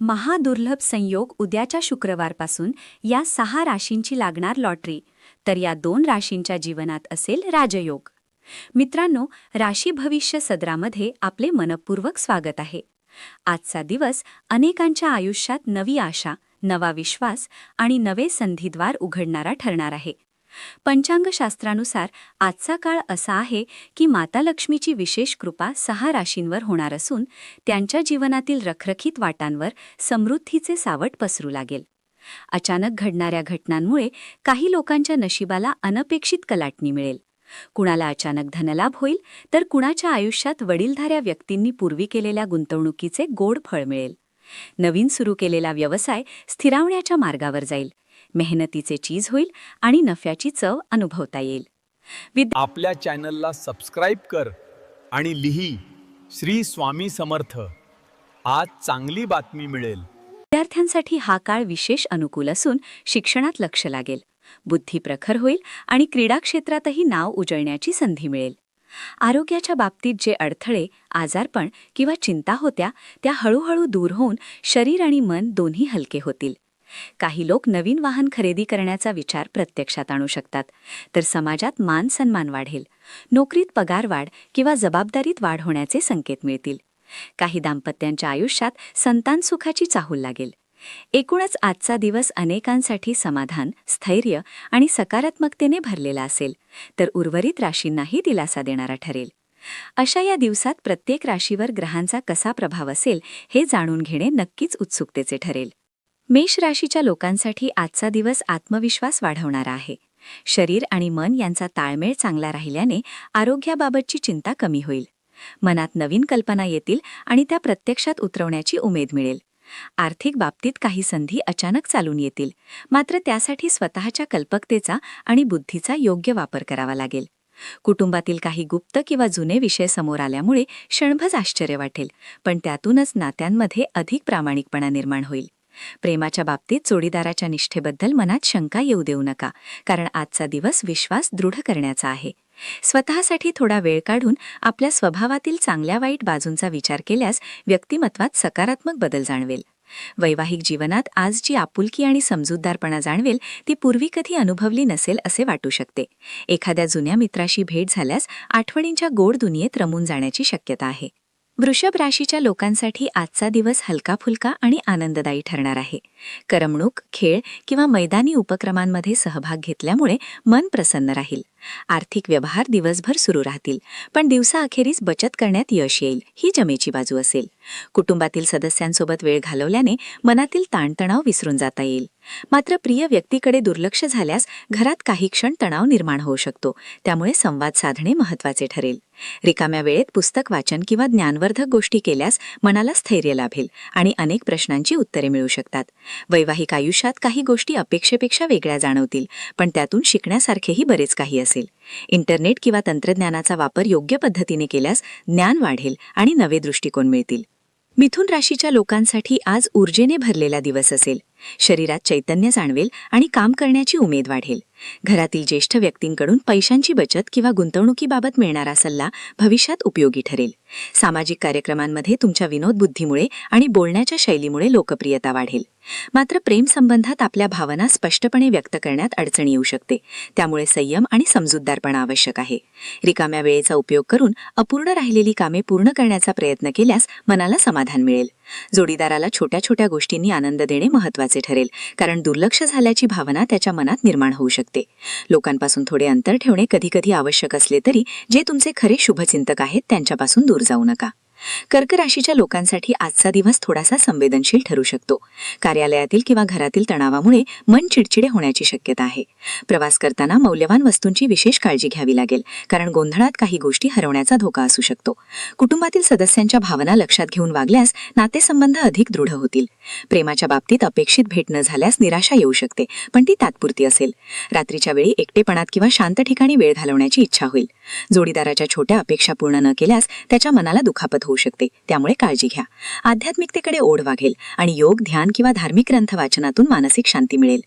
महादुर्लभ संयोग उद्याच्या शुक्रवारपासून या सहा राशींची लागणार लॉटरी. तर या दोन राशींच्या जीवनात असेल राजयोग. मित्रांनो राशी भविष्य सदरामध्ये आपले मनपूर्वक स्वागत आहे. आजचा दिवस अनेकांच्या आयुष्यात नवी आशा नवा विश्वास आणि नवे संधीद्वार उघडणारा ठरणार आहे. पंचांगशास्त्रानुसार आजचा काळ असा आहे की माता लक्ष्मीची विशेष कृपा सहा राशींवर होणार असून त्यांच्या जीवनातील रखरखीत वाटांवर समृद्धीचे सावट पसरू लागेल. अचानक घडणाऱ्या घटनांमुळे काही लोकांच्या नशिबाला अनपेक्षित कलाटणी मिळेल. कुणाला अचानक धनलाभ होईल तर कुणाच्या आयुष्यात वडीलधाऱ्या व्यक्तींनी पूर्वी केलेल्या गुंतवणुकीचे गोड फळ मिळेल. नवीन सुरू केलेला व्यवसाय स्थिरावण्याच्या मार्गावर जाईल. मेहनतीचे चीज होईल आणि नफ्याची चव अनुभवता येईल. आपल्या चॅनलला सबस्क्राईब कर आणि लिही श्री स्वामी समर्थ. आज चांगली बातमी मिळेल. विद्यार्थ्यांसाठी हा काळ विशेष अनुकूल असून शिक्षणात लक्ष लागेल. बुद्धी प्रखर होईल आणि क्रीडा क्षेत्रातही नाव उजळण्याची संधी मिळेल. आरोग्याच्या बाबतीत जे अडथळे आजारपण किंवा चिंता होत्या त्या हळूहळू दूर होऊन शरीर आणि मन दोन्ही हलके होतील. काही लोक नवीन वाहन खरेदी करण्याचा विचार प्रत्यक्षात आणू शकतात. तर समाजात मान सन्मान वाढेल. नोकरीत पगारवाढ किंवा जबाबदारीत वाढ होण्याचे संकेत मिळतील. काही दाम्पत्यांच्या आयुष्यात संतान सुखाची चाहूल लागेल. एकूणच आजचा दिवस अनेकांसाठी समाधान स्थैर्य आणि सकारात्मकतेने भरलेला असेल तर उर्वरित राशींनाही दिलासा देणारा ठरेल. अशा या दिवसात प्रत्येक राशीवर ग्रहांचा कसा प्रभाव असेल हे जाणून घेणे नक्कीच उत्सुकतेचे ठरेल. मेष राशीच्या लोकांसाठी आजचा दिवस आत्मविश्वास वाढवणारा आहे. शरीर आणि मन यांचा ताळमेळ चांगला राहिल्याने आरोग्याबाबतची चिंता कमी होईल. मनात नवीन कल्पना येतील आणि त्या प्रत्यक्षात उतरवण्याची उमेद मिळेल. आर्थिक बाबतीत काही संधी अचानक चालून येतील. मात्र त्यासाठी स्वतःच्या कल्पकतेचा आणि बुद्धीचा योग्य वापर करावा लागेल. कुटुंबातील काही गुप्त किंवा जुने विषय समोर आल्यामुळे क्षणभज आश्चर्य वाटेल पण त्यातूनच नात्यांमध्ये अधिक प्रामाणिकपणा निर्माण होईल. प्रेमाच्या बाबतीत जोडीदाराच्या निष्ठेबद्दल मनात शंका येऊ देऊ नका कारण आजचा दिवस विश्वास दृढ करण्याचा आहे. स्वतःसाठी थोडा वेळ काढून आपल्या स्वभावातील चांगल्या वाईट बाजूंचा विचार केल्यास व्यक्तिमत्वात सकारात्मक बदल जाणवेल. वैवाहिक जीवनात आज जी आपुलकी आणि समजूतदारपणा जाणवेल ती पूर्वी कधी अनुभवली नसेल असे वाटू शकते. एखाद्या जुन्या मित्राशी भेट झाल्यास आठवणींच्या गोड दुनियेत रमून जाण्याची शक्यता आहे. वृषभ राशीच्या लोकांसाठी आजचा दिवस हलका फुलका आणि आनंददायी ठरणार आहे. करमणूक खेळ किंवा मैदानी उपक्रमांमध्ये सहभाग घेतल्यामुळे मन प्रसन्न राहील. आर्थिक व्यवहार दिवसभर सुरू राहतील पण दिवसाअखेरीस बचत करण्यात यश येईल ही जमेची बाजू असेल. कुटुंबातील सदस्यांसोबत वेळ घालवल्याने मनातील ताणतणाव विसरून जाता येईल. मात्र प्रिय व्यक्तीकडे दुर्लक्ष झाल्यास घरात काही क्षण तणाव निर्माण होऊ शकतो त्यामुळे संवाद साधणे महत्त्वाचे ठरेल. रिकाम्या वेळेत पुस्तक वाचन किंवा ज्ञानवर्धक गोष्टी केल्यास मनाला स्थैर्य लाभेल आणि अनेक प्रश्नांची उत्तरे मिळू शकतात. वैवाहिक आयुष्यात काही गोष्टी अपेक्षेपेक्षा वेगळ्या जाणवतील पण त्यातून शिकण्यासारखेही बरेच काही असेल. इंटरनेट किंवा तंत्रज्ञानाचा वापर योग्य पद्धतीने केल्यास ज्ञान वाढेल आणि नवे दृष्टिकोन मिळतील. मिथुन राशीच्या लोकांसाठी आज ऊर्जेने भरलेला दिवस असेल. शरीरात चैतन्य जाणवेल आणि काम करण्याची उमेद वाढेल. घरातील ज्येष्ठ व्यक्तींकडून पैशांची बचत किंवा गुंतवणुकीबाबत मिळणारा सल्ला भविष्यात उपयोगी ठरेल. सामाजिक कार्यक्रमांमध्ये तुमच्या विनोदबुद्धीमुळे आणि बोलण्याच्या शैलीमुळे लोकप्रियता वाढेल. मात्र प्रेमसंबंधात आपल्या भावना स्पष्टपणे व्यक्त करण्यात अडचण येऊ शकते. त्यामुळे संयम आणि समजूतदारपणा आवश्यक आहे. रिकाम्या वेळेचा उपयोग करून अपूर्ण राहिलेली कामे पूर्ण करण्याचा प्रयत्न केल्यास मनाला समाधान मिळेल. जोडीदाराला छोट्या छोट्या गोष्टींनी आनंद देणे महत्त्वाचे ठरेल कारण दुर्लक्ष झाल्याची भावना त्याच्या मनात निर्माण होऊ शकते. लोकांपासून थोडे अंतर ठेवणे कधीकधी आवश्यक असले तरी जे तुमचे खरे शुभचिंतक आहेत त्यांच्यापासून दूर जाऊ नका. कर्क राशीच्या लोकांसाठी आजचा दिवस थोडासा संवेदनशील ठरू शकतो. कार्यालयातील किंवा घरातील तणावामुळे मन चिडचिडे होण्याची शक्यता आहे. प्रवास करताना मौल्यवान वस्तूंची विशेष काळजी घ्यावी लागेल कारण गोंधळात काही गोष्टी हरवण्याचा धोका असू शकतो. कुटुंबातील सदस्यांच्या भावना लक्षात घेऊन वागल्यास नातेसंबंध अधिक दृढ होतील. प्रेमाच्या बाबतीत अपेक्षित भेट न झाल्यास निराशा येऊ शकते पण ती तात्पुरती असेल. रात्रीच्या वेळी एकटेपणात किंवा शांत ठिकाणी वेळ घालवण्याची इच्छा होईल. जोडीदाराच्या छोट्या अपेक्षा पूर्ण न केल्यास त्याच्या मनाला दुखापत होऊ शकते त्यामुळे काळजी घ्या. आध्यात्मिकतेकडे ओढ वाघेल आणि योग ध्यान किंवा धार्मिक ग्रंथ वाचनातून मानसिक शांती मिळेल.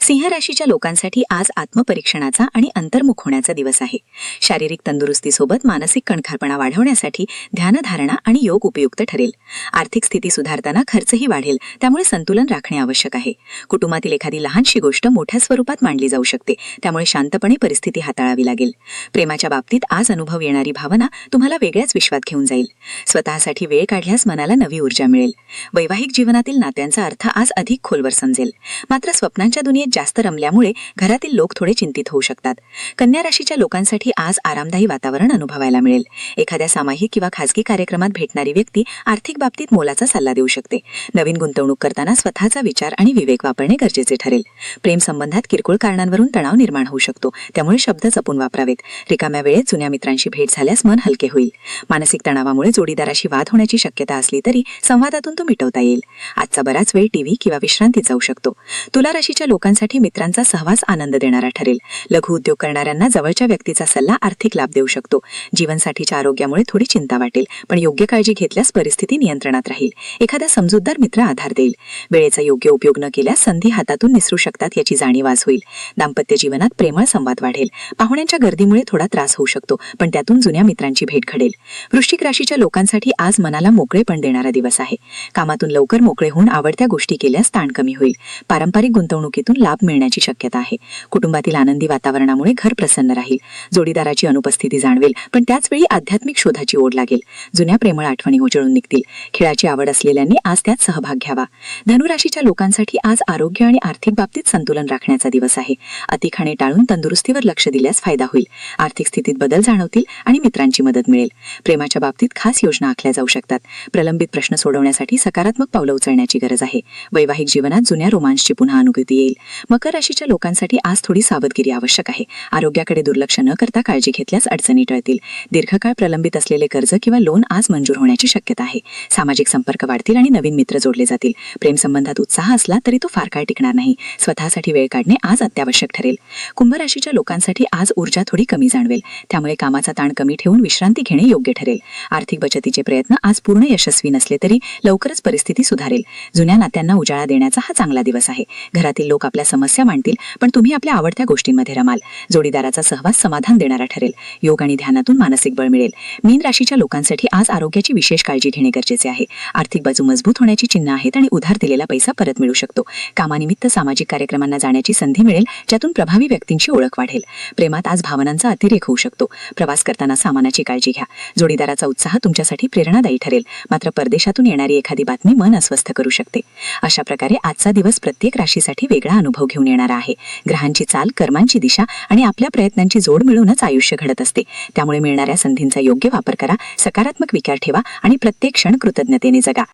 सिंह राशीच्या लोकांसाठी आज आत्मपरीक्षणाचा आणि अंतर्मुख होण्याचा दिवस आहे. शारीरिक तंदुरुस्तीसोबत मानसिक कणखारपणा वाढवण्यासाठी ध्यानधारणा आणि योग उपयुक्त ठरेल. आर्थिक स्थिती सुधारताना खर्चही वाढेल त्यामुळे संतुलन राखणे आवश्यक आहे. कुटुंबातील एखादी लहानशी गोष्ट मोठ्या स्वरूपात मांडली जाऊ शकते त्यामुळे शांतपणे परिस्थिती हाताळावी लागेल. प्रेमाच्या बाबतीत आज अनुभव येणारी भावना तुम्हाला वेगळ्याच विश्वात घेऊन जाईल. स्वतःसाठी वेळ काढल्यास मनाला नवी ऊर्जा मिळेल. वैवाहिक जीवनातील नात्यांचा अर्थ आज अधिक खोलवर समजेल. मात्र स्वप्नांच्या दुनियेत जास्त रमल्यामुळे घरातील लोक थोडे चिंतित होऊ शकतात. कन्या राशीच्या लोकांसाठी आज आरामदायी वातावरण अनुभवायला मिळेल. एखाद्या सामायिक किंवा खासगी कार्यक्रमात भेटणारी व्यक्ती आर्थिक बाबतीत मोलाचा सल्ला देऊ शकते. नवीन गुंतवणूक करताना स्वतःचा विचार आणि विवेक वापरणे गरजेचे ठरेल. प्रेम संबंधात किरकोळ कारणांवरून तणाव निर्माण होऊ शकतो. त्यामुळे शब्द जपून वापरावेत. रिकाम्या वेळेत जुन्या मित्रांशी भेट झाल्यास मन हलके होईल. मानसिक तणावामुळे जोडीदाराशी वाद होण्याची शक्यता असली तरी संवादातून तो मिटवता येईल. आजचा बराच वेळ टीव्ही किंवा विश्रांतीत जाऊ शकतो. तुला राशीच्या लोकांसाठी मित्रांचा सहवास आनंद देणारा ठरेल. लघु उद्योग करणाऱ्यांना जवळच्या व्यक्तीचा सल्ला आर्थिक लाभ देऊ शकतो. जीवनसाठीच्या आरोग्यामुळे थोडी चिंता वाटेल पण योग्य काळजी घेतल्यास परिस्थिती नियंत्रणात राहील. एखादा समजूतदार मित्र आधार देईल. वेळेचा योग्य उपयोग न केल्यास संधी हातातून निसरू शकतात याची जाणीव आज होईल. दाम्पत्य जीवनात प्रेमळ संवाद वाढेल. पाहुण्यांच्या गर्दीमुळे थोडा त्रास होऊ शकतो पण त्यातून जुन्या मित्रांची भेट घडेल. वृश्चिक राशीच्या लोकांसाठी आज मनाला मोकळेपण देणारा दिवस आहे. कामातून लवकर मोकळे होऊन आवडत्या गोष्टी केल्यास ताण कमी होईल. पारंपरिक गुंतवणुकीत गुंतवणुकीतून लाभ मिळण्याची शक्यता आहे. कुटुंबातील आनंदी वातावरणामुळे घर प्रसन्न राहील. जोडीदाराची अनुपस्थिती जाणवेल पण त्याचवेळी आध्यात्मिक शोधाची ओढ लागेल. जुन्या प्रेमळ आठवणी उजळून निघतील. खेळाची आवड असलेल्यांनी आज त्यात सहभाग घ्यावा. धनुराशीच्या लोकांसाठी आज आरोग्य आणि आर्थिक बाबतीत संतुलन राखण्याचा दिवस आहे. अतिखाणे टाळून तंदुरुस्तीवर लक्ष दिल्यास फायदा होईल. आर्थिक स्थितीत बदल जाणवतील आणि मित्रांची मदत मिळेल. प्रेमाच्या बाबतीत खास योजना आखल्या जाऊ शकतात. प्रलंबित प्रश्न सोडवण्यासाठी सकारात्मक पावलं उचलण्याची गरज आहे. वैवाहिक जीवनात जुन्या रोमांसची पुन्हा अनुभूती येईल. मकर राशीच्या लोकांसाठी आज थोडी सावधगिरी आवश्यक आहे. आरोग्याकडे दुर्लक्ष न करता काळजी घेतल्यास अडचणी टळतील. दीर्घकाळ प्रलंबित असलेले कर्ज किंवा लोन आज मंजूर होण्याची शक्यता आहे. सामाजिक संपर्क वाढतील आणि नवीन मित्र जोडले जातील. प्रेमसंबंधात उत्साह असला तरी तो फार काळ टिकणार नाही. स्वतःसाठी वेळ काढणे आज अत्यावश्यक ठरेल. कुंभ राशीच्या लोकांसाठी आज ऊर्जा थोडी कमी जाणवेल. त्यामुळे कामाचा ताण कमी ठेवून विश्रांती घेणे योग्य ठरेल. आर्थिक बचतीचे प्रयत्न आज पूर्ण यशस्वी नसले तरी लवकरच परिस्थिती सुधारेल. जुन्या नात्यांना उजाळा देण्याचा हा चांगला दिवस आहे. घरातील लोक आपल्या समस्या मांडतील पण तुम्ही आपल्या आवडत्या गोष्टींमध्ये रमाल. जोडीदाराचा सहवास समाधान देणारा ठरेल. योग आणि ध्यानातून मानसिक बळ मिळेल. मीन राशीच्या लोकांसाठी आज आरोग्याची विशेष काळजी घेणे गरजेचे आहे. आर्थिक बाजू मजबूत होण्याची चिन्ह आहेत आणि उधार दिलेला पैसा परत मिळू शकतो. कामानिमित्त सामाजिक कार्यक्रमांना जाण्याची संधी मिळेल ज्यातून प्रभावी व्यक्तींची ओळख वाढेल. प्रेमात आज भावनांचा अतिरेक होऊ शकतो. प्रवास करताना सामानाची काळजी घ्या. जोडीदाराचा उत्साह तुमच्यासाठी प्रेरणादायी ठरेल. मात्र परदेशातून येणारी एखादी बातमी मन अस्वस्थ करू शकते. अशा प्रकारे आजचा दिवस प्रत्येक राशीसाठी वेगळा अनुभव घेऊन येणारा आहे. ग्रहांची चाल कर्मांची दिशा आणि आपल्या प्रयत्नांची जोड मिळूनच आयुष्य घडत असते. त्यामुळे मिळणाऱ्या संधींचा योग्य वापर करा सकारात्मक विचार ठेवा आणि प्रत्येक क्षण कृतज्ञतेने जगा.